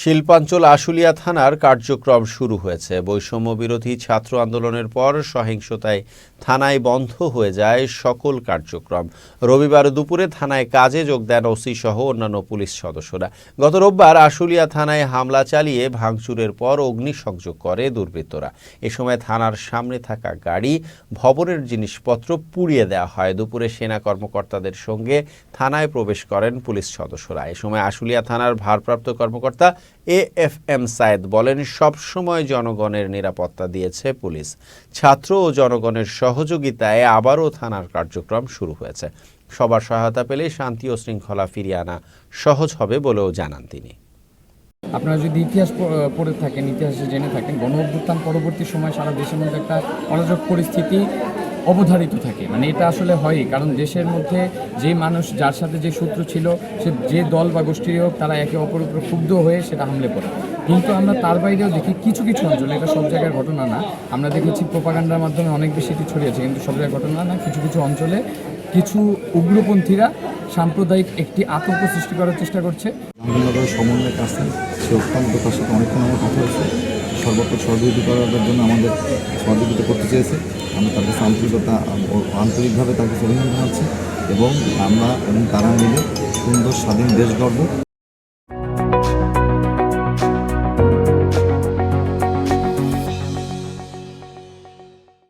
শিল্পাঞ্চল আশুলিয়া থানার কার্যক্রম শুরু হয়েছে। বৈষম্য বিরোধী ছাত্র আন্দোলনের পর সহিংসতায় থানায় বন্ধ হয়ে যায় সকল কার্যক্রম। রবিবার দুপুরে থানায় কাজে যোগ দেন ওসি সহ অন্যান্য পুলিশ সদস্যরা। গত রোববার আশুলিয়া থানায় হামলা চালিয়ে ভাঙচুরের পর অগ্নিসংযোগ করে দুর্বৃত্তরা। এ সময় থানার সামনে থাকা গাড়ি, ভবনের জিনিসপত্র পুড়িয়ে দেওয়া হয়। দুপুরে সেনা কর্মকর্তাদের সঙ্গে থানায় প্রবেশ করেন পুলিশ সদস্যরা। এ সময় আশুলিয়া থানার ভারপ্রাপ্ত কর্মকর্তা এ এফ এম সায়েদ বলেন, সবসময় জনগণের নিরাপত্তা দিয়েছে পুলিশ। ছাত্র ও জনগণের সহযোগিতায় আবারও থানার কার্যক্রম শুরু হয়েছে। সবার সহায়তা পেলে শান্তি ও শৃঙ্খলা ফিরিয়ে আনা সহজ হবে বলেও জানান তিনি। আপনারা যদি ইতিহাস পড়ে থাকেন, ইতিহাসে জেনে থাকেন গণ অভ্যুত্থান পরবর্তী সময় সারা দেশের মধ্যে একটা অরাজক পরিস্থিতি অবধারিত থাকে। মানে এটা আসলে হয়ই, কারণ দেশের মধ্যে যে মানুষ, যার সাথে যে সূত্র ছিল, সে যে দল বা গোষ্ঠীর হোক, তারা একে অপর উপরে ক্ষুব্ধ হয়ে সেটা হামলে পড়ে। কিন্তু আমরা তার বাইরেও দেখি কিছু কিছু অঞ্চলে, এটা সব জায়গার ঘটনা না। আমরা দেখেছি প্রোপাগান্ডার মাধ্যমে অনেক বেশি এটি ছড়িয়েছে কিন্তু সব জায়গার ঘটনা না, কিছু কিছু অঞ্চলে কিছু উগ্রপন্থীরা সাম্প্রদায়িক একটি আতঙ্ক সৃষ্টি করার চেষ্টা করছে। আলহামদুলিল্লাহ সমন্বয়ের কাছে সে অত্যন্ত তার সাথে অনেকক্ষণ আমার কথা হয়েছে। সর্বত্র সহযোগিতা করার জন্য আমাদের সহযোগিতা করতে চেয়েছে। আমরা তার কাছে আন্তরিকতা, আন্তরিকভাবে তার কাছে অভিনন্দন জানাচ্ছি। এবং আমরা এবং তারা মিলে সুন্দর স্বাধীন দেশ গর্ব